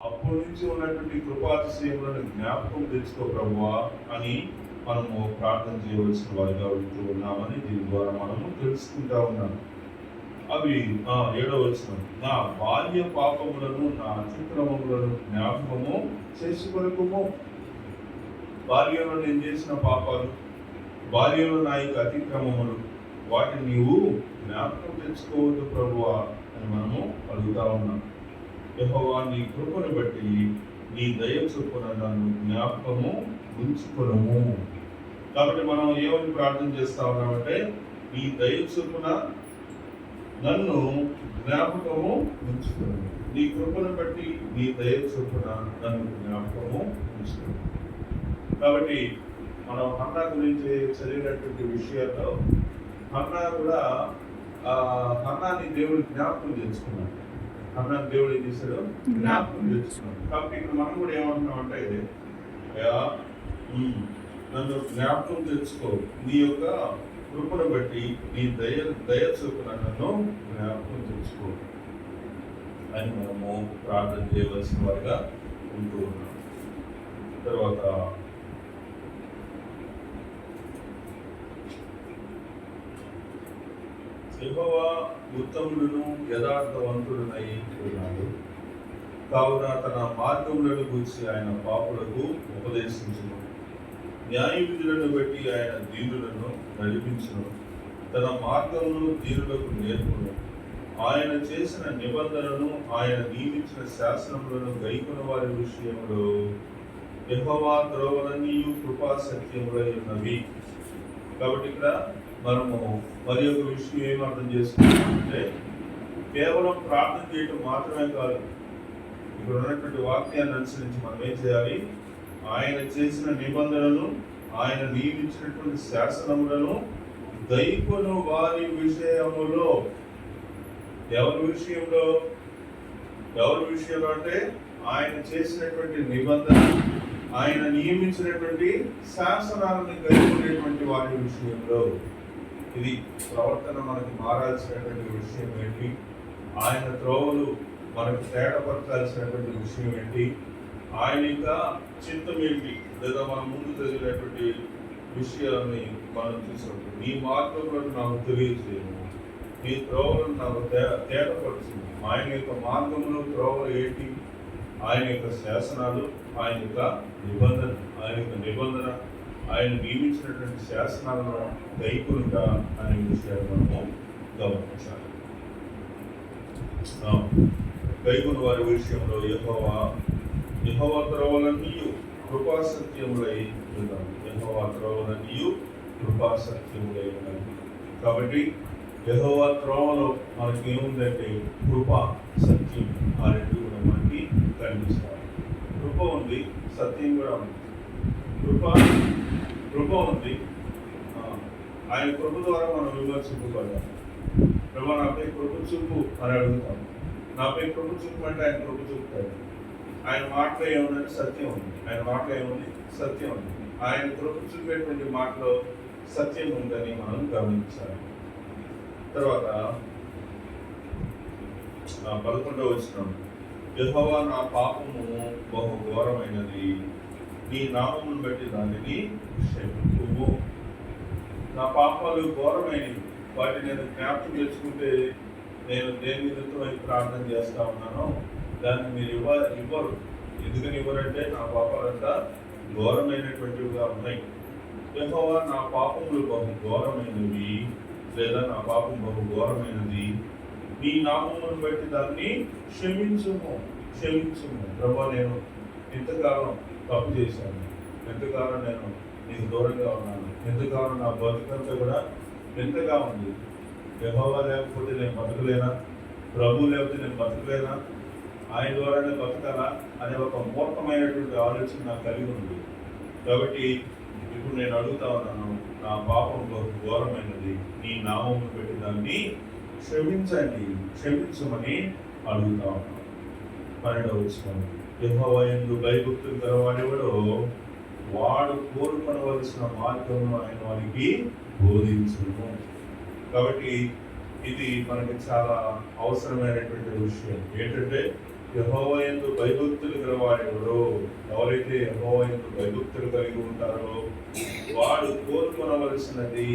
అప్పటి నుంచి ఉన్నటువంటి కృపాతిశయములను జ్ఞాపకం తెచ్చుకో ప్రభువా అని మనము ప్రార్థన చేయవలసిన వారిగా ఉంటూ ఉన్నామని దీని ద్వారా మనము తెలుసుకుంటా ఉన్నాము. అవి ఆ, ఏడవ నా బాల్య పాపములను నా అతిక్రమములను జ్ఞాపకము చేసుకొనకము బాల్యంలో నేను చేసిన పాపాలు? బాల్యంలో నా యొక్క అతిక్రమములు. వాటిని నీవు జ్ఞాపకం తెచ్చుకోవద్దు ప్రభువా అని మనము అడుగుతా ఉన్నాం యహోవా నీ కృపను బట్టి నీ దయ చొప్పున నన్ను జ్ఞాపకము ఉంచుకునము. కాబట్టి మనం ఏమని ప్రార్థన చేస్తా ఉన్నామంటే నీ దయ చొప్పున నన్ను జ్ఞాపకము ఉంచుకునము. నీ కృపను బట్టి నీ దయ చొప్పున నన్ను జ్ఞాపకము ఉంచుకును కాబట్టి మనం హన్నా గురించి చదివినటువంటి విషయాల్లో హన్నా కూడా హన్నాని దేవుడు జ్ఞాపకం తెచ్చుకున్నాడు హన్నా దేవుడు ఏం చేశాడు? జ్ఞాపకం తెచ్చుకున్నాడు కాబట్టి ఇక్కడ మనం కూడా ఏమంటున్నాం అంటే నన్ను జ్ఞాపకం తెచ్చుకో. నీ యొక్క కృపను బట్టి నీ దయ దయ చూపున నన్ను జ్ఞాపకం తెచ్చుకో అని మనము ప్రార్థన చేయవలసిన వారిగా ఉంటూ ఉన్నాం. తర్వాత యహోవా ఉత్తములను యథార్థవంతుడునై ఉన్నాడు. కావున తన మార్గములను గురించి ఆయన పాపులకు ఉపదేశించను. న్యాయ విధులను బట్టి ఆయన దీనులను నడిపించను. తన మార్గమును దీనులకు నేర్పును. ఆయన చేసిన నిబంధనను ఆయన నియమించిన శాసనములను గైకున్న వారి విషయంలో యహోవా ద్రోవలన్నీ కృపా సత్యములై ఉన్నవి. కాబట్టి ఇక్కడ మనము మరి ఒక విషయం ఏం అర్థం చేసుకుంటే కేవలం ప్రార్థన చేయటం మాత్రమే కాదు ఇక్కడ ఉన్నటువంటి వాక్యాన్ని అనుసరించి మనం ఏం చేయాలి? ఆయన చేసిన నిబంధనలు ఆయన నియమించినటువంటి శాసనములను దైవను వారి విషయములో. ఎవరి విషయంలో? ఎవరి విషయంలో అంటే ఆయన చేసినటువంటి నిబంధన ఆయన నియమించినటువంటి శాసనాలను కలిగినటువంటి వారి విషయంలో. ఇది ప్రవర్తన మనకి మారాల్సినటువంటి విషయం ఏంటి? ఆయన త్రోవలు మనకు తేటపరచాల్సినటువంటి విషయం ఏంటి? ఆయన యొక్క చిత్తం ఏంటి? లేదా మనం ముందు చదివినటువంటి విషయాన్ని మనం చూసినప్పుడు నీ మార్గంలో నాకు తెలియజేయము. నీ త్రోవలను నాకు తే తేటపరచు. ఆయన యొక్క మార్గంలో త్రోవలు ఏంటి? ఆయన యొక్క శాసనాలు ఆయన యొక్క నిబంధన ఆయన యొక్క నిబంధన ఆయన నియమించినటువంటి శాసనాలను దైకులుగా అనే విషయాలు మనము గమనించాలి. ఆ, వారి విషయంలో యహోవా యహోవా త్రోవలన్నీ కృపాసత్యములై ఉన్నాం యహోవా యెహోవా కృపాసత్యములై కృపా కాబట్టి యహోవా త్రోవలో మనకి ఏముందంటే కృప సత్యం ఆ రెండు కూడా మనకి కనిపిస్తాయి. కృప ఉంది సత్యం కూడా ఉంది. కృప కృప ఉంది. ఆయన కృప ద్వారా మనం విమర్శింపబడ్డాం. ప్రభా నాపై కృప చూపు అని అడుగుతాం. నాపై కృప చూపు అంటే ఆయన కృప చూపుతాడు. ఆయన మాటలో ఏముందంటే సత్యం ఉంది. ఆయన మాటలో ఏముంది? సత్యం ఉంది. ఆయన కృప చూపేటువంటి మాటలో సత్యం ఉందని మనం గమనించాలి. తర్వాత పదకొండవ వచ్చిన యెహోవా నా పాపము బహు ఘోరమైనది. నీ నామమును బట్టి దానిని క్షమించుము. నా పాపాలు ఘోరమైనవి. వాటిని నేను జ్ఞాపకం తెచ్చుకుంటే నేను దేని నిమిత్తమై ప్రార్థన చేస్తా ఉన్నానో దాన్ని మీరు ఇవ్వ ఇవ్వరు. ఎందుకని ఇవ్వరంటే నా పాపాలంతా ఘోరమైనటువంటివిగా ఉన్నాయి. యెహోవా నా పాపములు బహు ఘోరమైనవి. లేదా నా పాపం బహు ఘోరమైనది. నీ నామమును బట్టి దాన్ని క్షమించుము. క్షమించుము. ప్రభా నేను ఎంతకాలం తప్పు చేశాను. ఎంతకాలం నేను నీకు దూరంగా ఉన్నాను. ఎంతకాలం నా బతుకంతా కూడా ఎంతగా ఉంది. యహోవా లేకపోతే నేను బతకలేనా? ప్రభు లేకపోతే నేను బతకలేనా? ఆయన ద్వారానే బతకాలా? అనే ఒక మూర్ఖమైనటువంటి ఆలోచన నాకు కలిగి ఉంది. కాబట్టి ఇప్పుడు నేను అడుగుతా ఉన్నాను నా పాపం బహు ఘోరమైనది. నీ నామము పెట్టి దాన్ని క్షమించండి. క్షమించమని అడుగుతా ఉన్నాను. పన్నెండవ వచ్చిన యహోవయందు భయభక్తులు గలవాడెవడో వాడు కోరుకొనవలసిన మార్గమును ఆయన వారికి బోధించును. కాబట్టి ఇది మనకి చాలా అవసరమైనటువంటి విషయం. ఏంటంటే యహోవ ఎందు భయభక్తులు గలవాడెవడో ఎవరైతే యహోవ ఎందు భయభక్తులు కలిగి ఉంటారో వాడు కోరుకొనవలసినది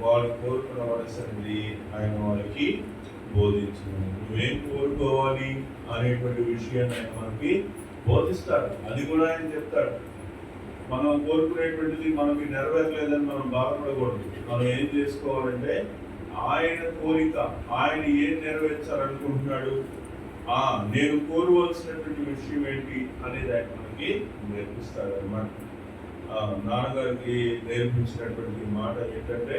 వాడు కోరుకొనవలసినది ఆయన వారికి బోధించను. నువ్వేం కోరుకోవాలి అనేటువంటి విషయాన్ని ఆయన మనకి బోధిస్తాడు. అది కూడా ఆయన చెప్తాడు. మనం కోరుకునేటువంటిది మనకి నెరవేరలేదని మనం బాధపడకూడదు. మనం ఏం చేసుకోవాలంటే ఆయన కోరిక ఆయన ఏం నెరవేర్చాలనుకుంటున్నాడు ఆ నేను కోరవలసినటువంటి విషయం ఏంటి అనేది ఆయన మనకి నేర్పిస్తాడు అనమాట నాన్నగారికి నేర్పించినటువంటి మాట ఏంటంటే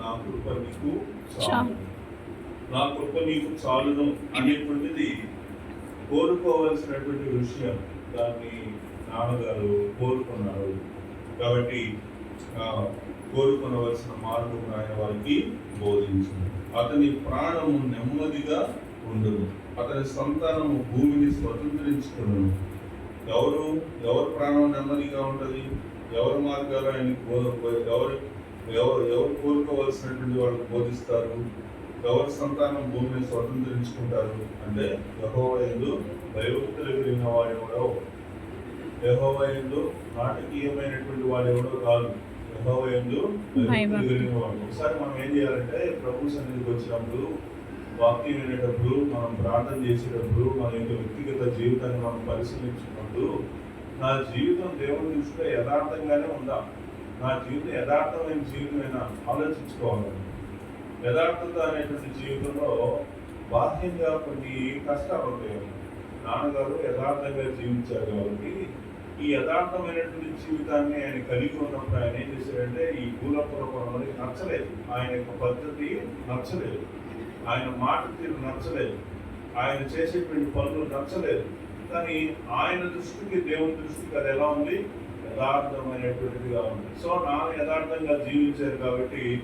నా కృప నీకు చాలు. నా కృప నీకు చాలును అనేటువంటిది కోరుకోవలసినటువంటి విషయం దాన్ని నాన్నగారు కోరుకున్నారు. కాబట్టి కోరుకునవలసిన మార్గం ఆయన వారికి బోధించింది అతని ప్రాణము నెమ్మదిగా ఉండదు అతని సంతానము భూమిని స్వతంత్రించుకును ఎవరు ఎవరి ప్రాణం నెమ్మదిగా ఉంటుంది? ఎవరి మార్గాలు ఆయన ఎవరు ఎవరు ఎవరు కోరుకోవలసినటువంటి వాళ్ళు బోధిస్తారు? ఎవరి సంతానం భూమిని స్వతంత్రించుకుంటారు అంటే యహోవ ఎందు భయభక్తులు కలిగిన వాడెవడో యహోవ ఎందు నాటకీయమైనటువంటి వాడెవడో కాదు. యహోవ ఎందు భయభక్తులు కలిగిన వాడు. ఒకసారి మనం ఏం చేయాలంటే ప్రభు సన్నిధికి వచ్చినప్పుడు వాక్యం వినేటప్పుడు మనం ప్రార్థన చేసేటప్పుడు మన యొక్క వ్యక్తిగత జీవితాన్ని మనం పరిశీలించినప్పుడు నా జీవితం దేవుని దృష్టిలో యథార్థంగానే ఉందా? నా జీవితం యథార్థమైన జీవితమైనా? ఆలోచించుకోవాలి. యథార్థత అనేటువంటి జీవితంలో బాహ్యంగా కొన్ని కష్టాలు ఉంటాయి నాన్నగారు యథార్థంగా జీవించారు కాబట్టి ఈ యథార్థమైనటువంటి జీవితాన్ని ఆయన కలిగి ఉన్నప్పుడు ఆయన ఏం చేశాడంటే ఈ భూలపురపురంలోకి నచ్చలేదు. ఆయన యొక్క పద్ధతి నచ్చలేదు. ఆయన మాట తీరు నచ్చలేదు. ఆయన చేసేటువంటి పనులు నచ్చలేదు. కానీ ఆయన దృష్టికి దేవుని దృష్టికి అది ఎలా ఉంది? యథార్థమైనటువంటిదిగా ఉంది. సో నాన్న యథార్థంగా జీవించారు కాబట్టి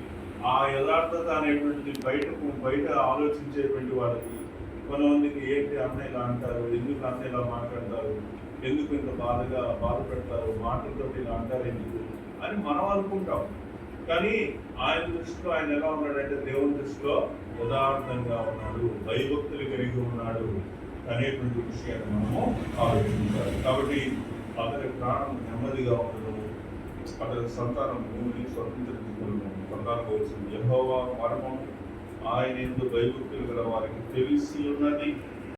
ఆ యథార్థత అనేటువంటిది బయటకు బయట ఆలోచించేటువంటి వాళ్ళకి కొంతమందికి ఏంటి అన్న అంటారు ఎందుకు అన్నయ్యలా మాట్లాడతారు ఎందుకు ఇంత బాధగా బాధపెడతారు మాటలతో ఇలా అంటారు ఎందుకు అని మనం అనుకుంటాం. కానీ ఆయన దృష్టిలో ఆయన ఎలా ఉన్నాడంటే దేవుని దృష్టిలో యథార్థంగా ఉన్నాడు భయభక్తులు కలిగి ఉన్నాడు అనేటువంటి విషయాన్ని మనము ఆలోచించాలి. కాబట్టి అతని ప్రాణం నెమ్మదిగా ఉండదు అతని సంతానం భూమిని స్వతంత్రించుకుని సంతానం వచ్చింది యెహోవా మరణం ఆయన ఎందు భయభక్తులు గల వారికి తెలిసి ఉన్నది.